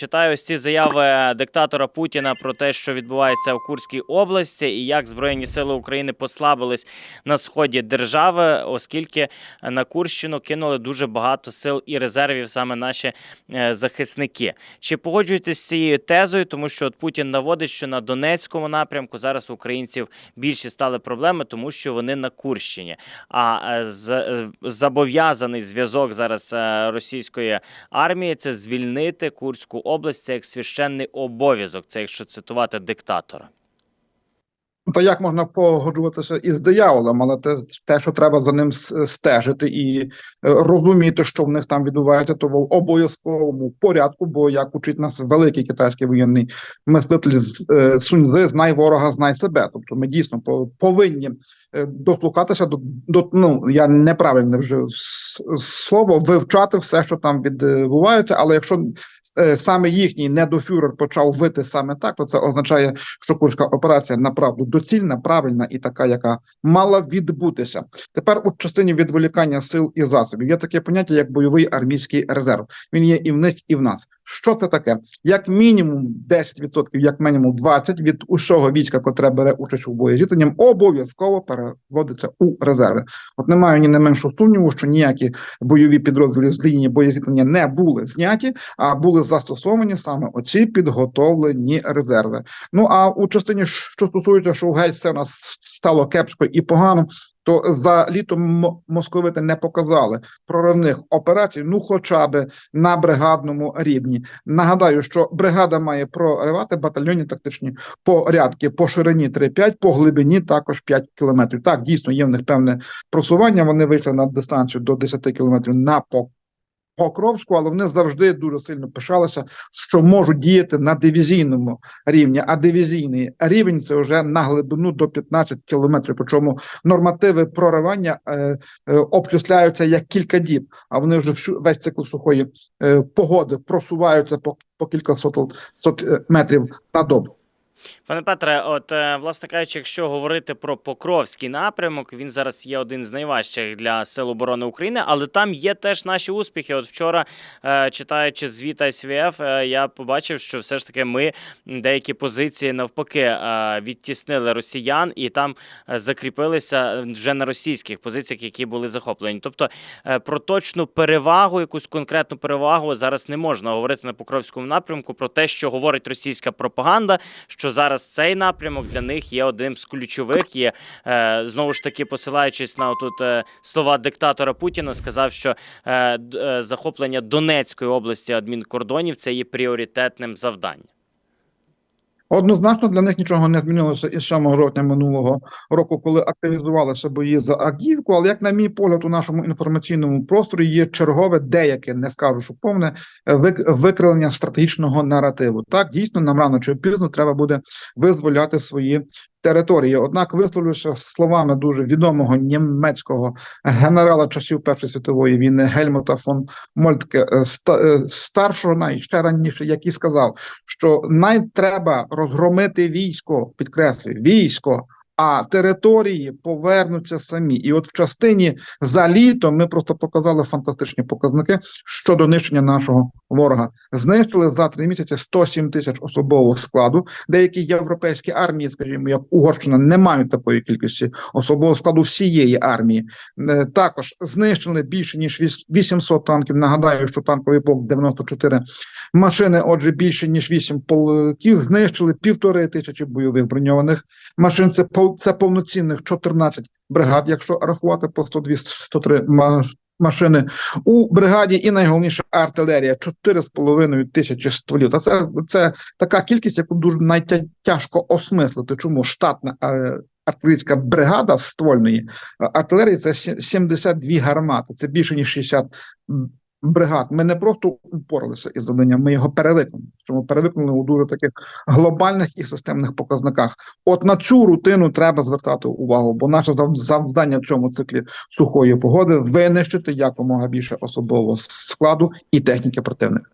читаю ось ці заяви диктатора Путіна про те, що відбувається в Курській області, і як Збройні сили України послабились на сході держави, оскільки на Курщину кинули дуже багато сил і резервів саме наші е, захисники. Чи погоджуєтесь з цією тезою, тому що от Путін наводить, що на Донецькому напрямку зараз у українців більше стали проблеми, тому що вони на Курщині. А е, е, зобов'язаний зв'язок зараз російської армії це звільнити Курську. Це як священний обов'язок. Це якщо цитувати диктатора. Ну, То як можна погоджуватися із дияволом, але те, те, що треба за ним стежити і е, розуміти, що в них там відбувається, то в обов'язковому порядку, бо як учить нас великий китайський воєнний мислитель з- е, Суньзи, знай ворога, знай себе. Тобто ми дійсно повинні е, дослухатися до, до ну я неправильне вже слово вивчати все, що там відбувається. Але якщо е, саме їхній недофюрер почав вити саме так, то це означає, що курська операція направду доцільна, правильна і така, яка мала відбутися. Тепер у частині відволікання сил і засобів є таке поняття, як бойовий армійський резерв. Він є і в них, і в нас. Що це таке? Як мінімум 10%, як мінімум 20% від усього війська, котре бере участь у боєзіткненні, обов'язково переводиться у резерви. От немає ні не меншого сумніву, що ніякі бойові підрозділи з лінії боєзіткнення не були зняті, а були застосовані саме оці підготовлені резерви. Ну а у частині, що стосується, що геть все у нас стало кепсько і погано, то за літо м- московити не показали проривних операцій, ну хоча б на бригадному рівні. Нагадаю, що бригада має проривати батальйонні тактичні порядки по ширині 3-5, по глибині також 5 кілометрів. Так, дійсно є в них певне просування. Вони вийшли на дистанцію до 10 кілометрів на по. Покровську, але вони завжди дуже сильно пишалися, що можуть діяти на дивізійному рівні. А дивізійний рівень це вже на глибину до 15 кілометрів. Причому нормативи проривання е, е, обчисляються як кілька діб, а вони вже всю весь цикл сухої е, погоди просуваються по, по кілька сот, сот е, метрів на добу. Пане Петре, от е, власне кажучи, якщо говорити про Покровський напрямок, він зараз є один з найважчих для Сил оборони України, але там є теж наші успіхи. От вчора, е, читаючи звіт ISVF, е, я побачив, що все ж таки ми деякі позиції навпаки відтіснили росіян і там закріпилися вже на російських позиціях, які були захоплені. Тобто про точну перевагу, якусь конкретну перевагу зараз не можна говорити на Покровському напрямку про те, що говорить російська пропаганда, що зараз цей напрямок для них є одним з ключових. Є е, знову ж таки, посилаючись на тут е, слова диктатора Путіна, сказав, що е, е, захоплення Донецької області адмінкордонів це є пріоритетним завданням. Однозначно для них нічого не змінилося із 7 жовтня минулого року, коли активізувалися бої за Авдіївку. Але як на мій погляд, у нашому інформаційному просторі є чергове, деяке не скажу, що повне викривлення стратегічного наративу. Так дійсно нам рано чи пізно треба буде визволяти свої території. Однак висловлюся словами дуже відомого німецького генерала часів Першої світової війни Гельмута фон Мольтке е, е, старшого, най ще раніше, який сказав, що най треба розгромити військо, підкреслюю, військо. А території повернуться самі, і от в частині за літо ми просто показали фантастичні показники щодо нищення нашого ворога. Знищили за три місяці 107 тисяч особового складу. Деякі європейські армії, скажімо, як Угорщина, не мають такої кількості особового складу всієї армії. Е, Також знищили більше ніж віс- 800 танків. Нагадаю, що танковий полк 94 машини. Отже, більше ніж 8 полків. Знищили півтори тисячі бойових броньованих машин. Це це повноцінних 14 бригад, якщо рахувати по 102 103 маш- машини у бригаді, і найголовніше артилерія 4,5 тисячі стволів. Та це, це така кількість, яку дуже найтяжко осмислити. Чому штатна е, артилерійська бригада ствольної е, артилерії це сі- 72 гармати, це більше ніж 60 м, бригад. Ми не просто упоралися із завданням, ми його перевиконали. Чому перевиконали у дуже таких глобальних і системних показниках. От на цю рутину треба звертати увагу, бо наше завдання в цьому циклі сухої погоди винищити якомога більше особового складу і техніки противника.